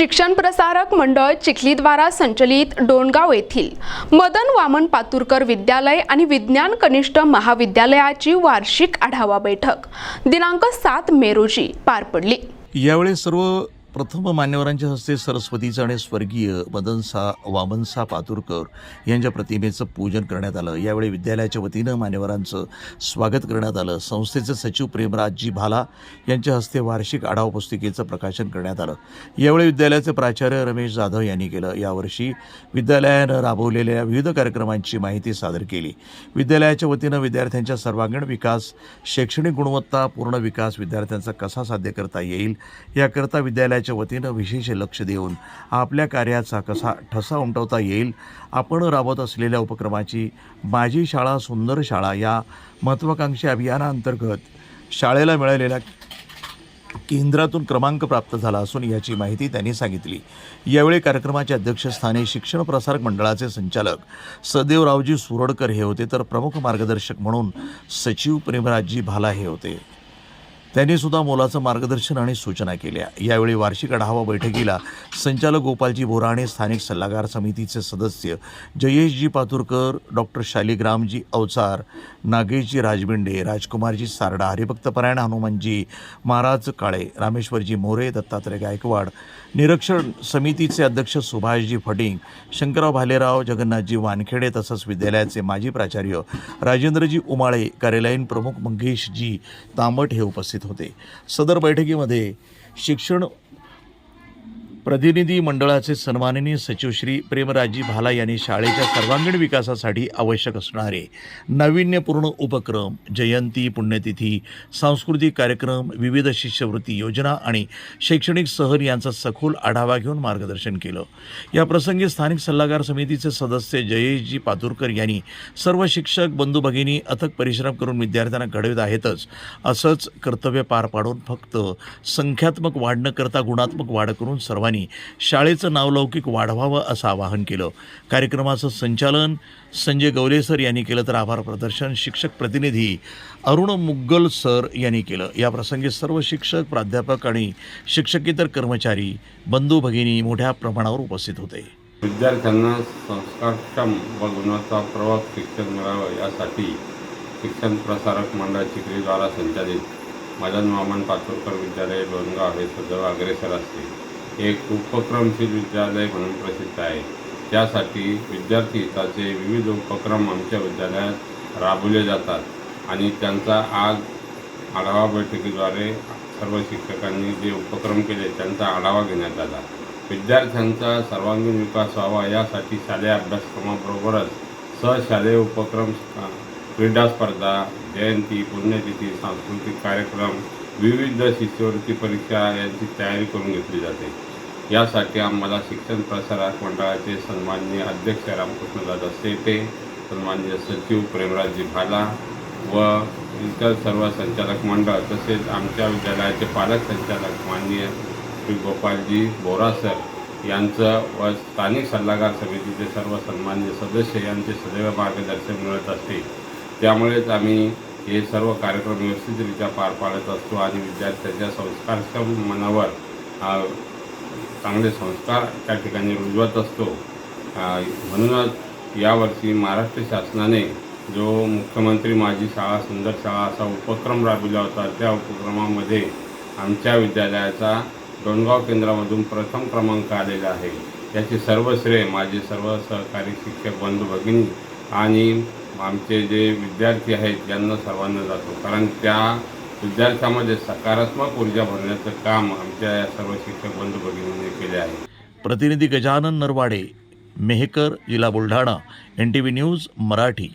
शिक्षण प्रसारक मंडळ चिखलीद्वारा संचलित डोणगाव येथील मदन वामन पातुरकर विद्यालय आणि विज्ञान कनिष्ठ महाविद्यालयाची वार्षिक आढावा बैठक. दिनांक सात मे रोजी पार पडली. यावेळी सर्व प्रथम मान्यवरांच्या हस्ते सरस्वतीचं आणि स्वर्गीय मदनसा वामनसा पातुरकर यांच्या प्रतिमेचं पूजन करण्यात आलं. यावेळी विद्यालयाच्या वतीनं मान्यवरांचं स्वागत करण्यात आलं. संस्थेचे सचिव प्रेमराजजी भाला यांच्या हस्ते वार्षिक आढावा पुस्तिकेचं प्रकाशन करण्यात आलं. यावेळी विद्यालयाचे प्राचार्य रमेश जाधव यांनी केलं. यावर्षी विद्यालयानं राबवलेल्या विविध कार्यक्रमांची माहिती सादर केली. विद्यालयाच्या वतीनं विद्यार्थ्यांच्या सर्वांगीण विकास शैक्षणिक गुणवत्ता पूर्ण विकास विद्यार्थ्यांचा कसा साध्य करता येईल याकरता विद्यालयाच्या वतीनं विशेष लक्ष देऊन आपल्या कार्याचा कसा ठसा उमटवता येईल आपण राबवत असलेल्या उपक्रमाची माझी शाळा सुंदर शाळा या महत्त्वाकांक्षी अभियानाअंतर्गत शाळेला मिळालेल्या केंद्रातून क्रमांक प्राप्त झाला असून याची माहिती त्यांनी सांगितली. यावेळी कार्यक्रमाच्या अध्यक्षस्थानी शिक्षण प्रसारक मंडळाचे संचालक सदेवरावजी सुरडकर हे होते तर प्रमुख मार्गदर्शक म्हणून सचिव प्रेमराजजी भाला हे होते. त्यांनी सुद्धा मोलाचं मार्गदर्शन आणि सूचना केल्या. यावेळी वार्षिक आढावा बैठकीला संचालक गोपालजी बोराणे स्थानिक सल्लागार समितीचे सदस्य जयेशजी पातुरकर डॉक्टर शालिग्रामजी अवचार नागेशजी राजबिंडे राजकुमारजी सारडा हरिभक्त परायण हनुमानजी महाराज काळे रामेश्वरजी मोरे दत्तात्रय गायकवाड निरीक्षण समितीचे अध्यक्ष सुभाषजी फटिंग शंकरराव भालेराव जगन्नाथजी वानखेडे तसंच विद्यालयाचे माजी प्राचार्य राजेंद्रजी उमाळे कार्यालयीन प्रमुख मंगेशजी तांबट हे उपस्थित होते. सदर बैठकीमध्ये शिक्षण प्रतिनिधी मंडळाचे सन्माननीय सचिव श्री प्रेमराजी भाला यांनी शाळेच्या सर्वांगीण विकासासाठी आवश्यक असणारे नाविन्यपूर्ण उपक्रम जयंती पुण्यतिथी सांस्कृतिक कार्यक्रम विविध शिष्यवृत्ती योजना आणि शैक्षणिक सहल यांचा सखोल आढावा घेऊन मार्गदर्शन केलं. या प्रसंगी स्थानिक सल्लागार समितीचे सदस्य जयेशजी पातुरकर यांनी सर्व शिक्षक बंधू भगिनी अथक परिश्रम करून विद्यार्थ्यांना घडवित आहेतच असंच कर्तव्य पार पाडून फक्त संख्यात्मक वाढ न करता गुणात्मक वाढ करून सर्वांनी शाळेचं नावलौकिक वाढवावं असं आवाहन केलं. कार्यक्रमाचं संचालन संजय गवले सर यांनी केलं तर आभार प्रदर्शन. शिक्षक प्रतिनिधी अरुण मुग्गल सर यांनी केलं. या प्रसंगी सर्व शिक्षक प्राध्यापक आणि शिक्षकेतर कर्मचारी बंधू भगिनी मोठ्या प्रमाणावर उपस्थित होते. विद्यार्थ्यांना संस्कारक्षम व गुणवत्ताप्रवक शिक्षण मिळावं यासाठी शिक्षण प्रसारक मंडळ चिखलीद्वारा संचालित मदन वामन पाचोरकर विद्यालय लोणगाव हे सदैव अग्रेसर असते. एक उपक्रमशील विद्यालय म्हणून प्रसिद्ध आहे. त्यासाठी विद्यार्थी हिताचे विविध उपक्रम आमच्या विद्यालयात राबवले जातात आणि त्यांचा आज आढावा बैठकीद्वारे सर्व शिक्षकांनी जे उपक्रम केले त्यांचा आढावा घेण्यात आला. विद्यार्थ्यांचा सर्वांगीण विकास व्हावा यासाठी शालेय अभ्यासक्रमाबरोबरच सहशालेय उपक्रम क्रीडा स्पर्धा जयंती पुण्यतिथी सांस्कृतिक कार्यक्रम विविध शिष्यवृत्ती परीक्षा यांची तयारी करून घेतली जाते. यासाठी आम्हाला शिक्षण प्रसारक मंडळाचे सन्माननीय अध्यक्ष रामकृष्णदादा सेटे सन्माननीय सचिव प्रेमराजजी भाला व इतर सर्व संचालक मंडळ तसेच आमच्या विद्यालयाचे पालक संचालक माननीय श्री गोपालजी बोरासर यांचं व स्थानिक सल्लागार समितीचे सर्व सन्मान्य सदस्य यांचे सदैव मार्गदर्शन मिळत असते. त्यामुळेच आम्ही हे सर्व कार्यक्रम व्यवस्थितरित्या पार पाडत असतो आणि विद्यार्थ्यांच्या संस्कारक्षम मनावर चांगले संस्कार त्या ठिकाणी रुजवत असतो. म्हणूनच यावर्षी महाराष्ट्र शासनाने जो मुख्यमंत्री माझी शाळा सुंदर शाळा असा उपक्रम राबविला होता त्या उपक्रमामध्ये आमच्या विद्यालयाचा डोणगाव केंद्रामधून प्रथम क्रमांक आलेला आहे. याचे सर्व श्रेय माझे सर्व सहकारी शिक्षक बंधू भगिनी आणि आमचे जे विद्यार्थी आहेत यांना सर्वांना जातो. कारण त्या विद्यार्थ्यामध्ये सकारात्मक ऊर्जा भरण्याचं काम आमच्या या सर्व शिक्षक बंधू भगिनींनी केले आहे. प्रतिनिधी गजानन नरवाडे मेहकर जिल्हा Buldhana N T V news Marathi.